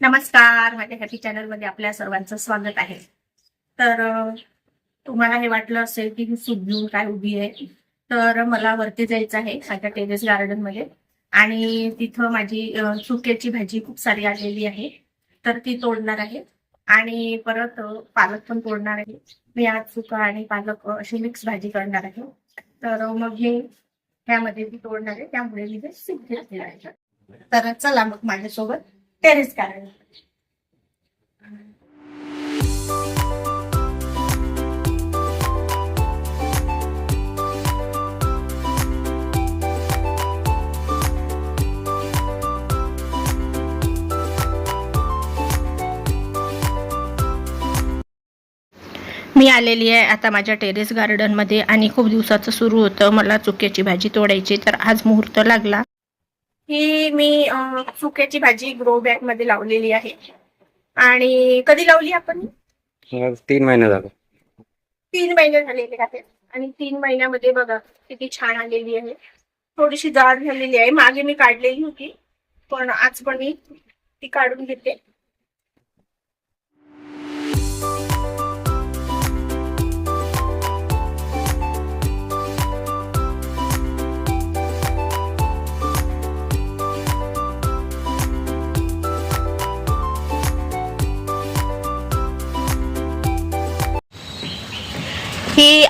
नमस्कार. माझ्या हॅपी चॅनलमध्ये आपल्या सर्वांचं स्वागत आहे. तर तुम्हाला हे वाटलं असेल की मी सुजून काय उभी आहे तर मला वरती जायचं आहे माझ्या टेरेस गार्डनमध्ये. आणि तिथं माझी सुक्याची भाजी खूप सारी आलेली आहे तर ती तोडणार आहे. आणि परत पालक पण तोडणार आहे. मी आज सुका आणि पालक अशी मिक्स भाजी करणार आहे. तर मग मी त्यामध्ये ती तोडणार आहे. त्यामुळे मी ते सिद्ध घेतलेलं आहे. तर चला मग माझ्यासोबत टेरेस गार्डन मी आलेली आहे आता माझ्या टेरेस गार्डनमध्ये आणि खूप दिवसाचं सुरू होतं. मला चुक्याची भाजी तोडायची. तर आज मुहूर्त लागला. ही मी अं, चुक्याची भाजी ग्रो बॅगमध्ये लावलेली आहे. आणि कधी लावली आपण? तीन महिने झाले. तीन महिने झालेले आहेत. आणि तीन महिन्यामध्ये बघा किती छान आलेली आहे. थोडीशी जाड झालेली आहे. मागे मी काढलेली होती. पण आज पण मी ती काढून घेते.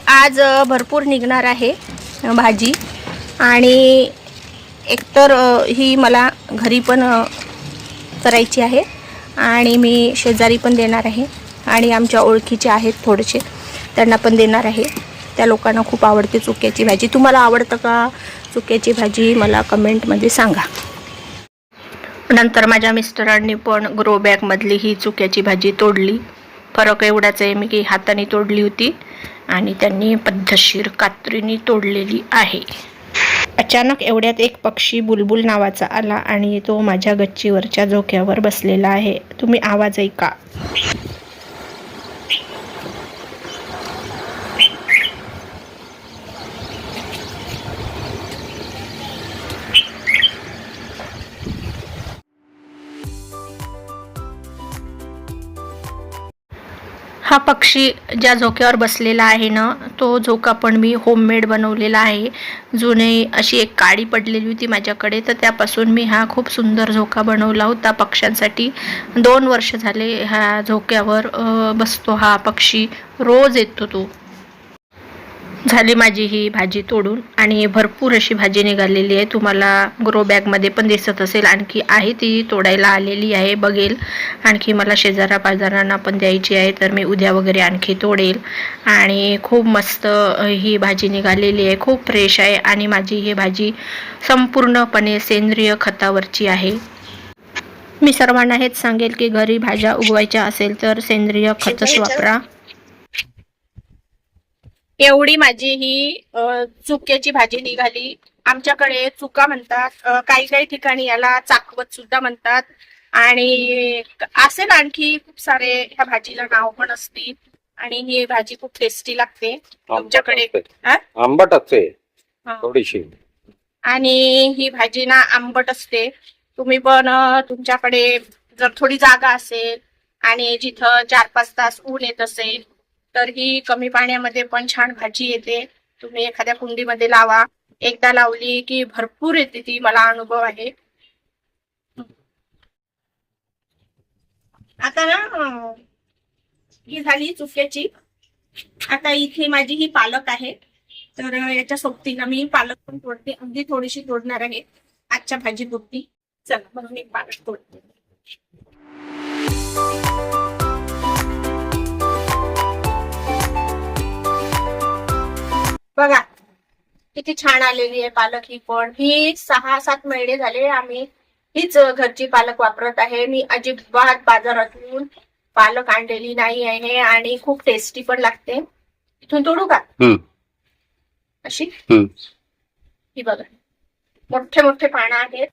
आज भरपूर निघणार आहे भाजी. आणि एकतर ही मला घरी पण करायची आहे. आणि मी शेजारी पण देणार आहे. आणि आमच्या ओळखीचे आहेत थोडेसे. त्यांना पण देणार आहे. त्या लोकांना खूप आवडते चुक्याची भाजी. तुम्हाला आवडतं का चुक्याची भाजी? मला कमेंटमध्ये सांगा. नंतर माझ्या मिस्टरांनी पण ग्रो बॅगमधली ही चुक्याची भाजी तोडली. फरक एवढाच आहे मी की हाताने तोडली होती. आणि त्यांनी पद्धतशीर कात्रीने तोडलेली आहे. अचानक एवढ्यात एक पक्षी बुलबुल नावाचा आला आणि तो माझ्या गच्चीवरच्या झोक्यावर बसलेला आहे. तुम्ही आवाज ऐका. हा पक्षी ज्या झोक्यावर बसलेला आहे ना तो झोका पण मी होममेड बनवलेला आहे. जुने अशी एक काडी पडलेली होती माझ्याकडे तर त्यापासून मी हा खूप सुंदर झोका बनवला होता पक्ष्यांसाठी. दोन वर्ष झाले ह्या झोक्यावर बसतो हा पक्षी रोज येतो तो. झाली माझी ही भाजी तोडून आणि भरपूर अशी भाजी निघालेली आहे. तुम्हाला ग्रो बॅगमध्ये पण दिसत असेल. आणखी आहे ती तोडायला आलेली आहे. बघेल. आणखी मला शेजारा पाजारांना पण द्यायची आहे. तर मी उद्या वगैरे आणखी तोडेल. आणि खूप मस्त ही भाजी निघालेली आहे. खूप फ्रेश आहे. आणि माझी ही भाजी संपूर्णपणे सेंद्रिय खतावरची आहे. मी सर्वांना हेच सांगेल की घरी भाज्या उगवायच्या असेल तर सेंद्रिय खतच वापरा. एवढी माझी ही चुक्याची भाजी निघाली. आमच्याकडे चुका म्हणतात काही काही ठिकाणी याला चाकवत सुद्धा म्हणतात. आणि असेल आणखी खूप सारे ह्या भाजीला नाव पण असतील. आणि ही भाजी खूप टेस्टी लागते. तुमच्याकडे? आंबट असते. थोडीशी. आणि ही भाजी ना आंबट असते. तुम्ही पण तुमच्याकडे जर थोडी जागा असेल आणि जिथं चार पाच तास ऊन येत असेल तर ही कमी पाण्यामध्ये पण छान भाजी येते. तुम्ही एखाद्या कुंडीमध्ये लावा. एकदा लावली की भरपूर येते ती. मला अनुभव आहे. आता ना ही झाली चुक्याची. आता इथे माझी ही पालक आहे. तर याच्या सोबतीला मी पालक पण तोडते. अगदी थोडीशी तोडणार आहे. आजच्या भाजी पुरती चला मग मी पालक तोडते. बघा. किती छान आलेली आहे पालक ही पण. ही सहा सात महिने झाले आम्ही हीच घरची पालक वापरत आहे. मी अजिबात बाजारातून पालक आणलेली नाही आहे आणि खूप टेस्टी पण लागते. इथून तोडू का. अशी. ही बघा. मोठे मोठे पानं आहेत.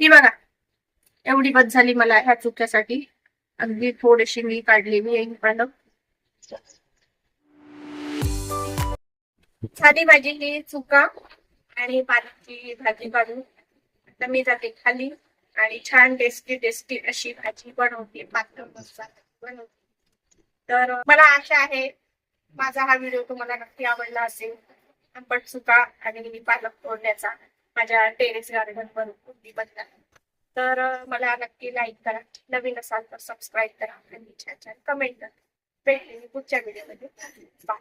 ही बघा. एवढी बस झाली मला ह्या चुक्यासाठी. अगदी थोडीशी मी काढलेली आहे पालक झाली माझी ही चुका आणि पालकची भाजी काढून आता मी जाते खाली आणि छान टेस्टी टेस्टी अशी भाजी बनवते पातळ मसाला बनवते. तर मला आशा आहे माझा हा व्हिडिओ तुम्हाला नक्की आवडला असेल. पण चुका आणि पालक तोडण्याचा माझ्या टेरेस गार्डन वर बद्दल तर मला नक्की लाईक करा. नवीन असाल तर सबस्क्राईब करा आणि छान छान कमेंट करा. भेटले मी पुढच्या व्हिडिओमध्ये बाय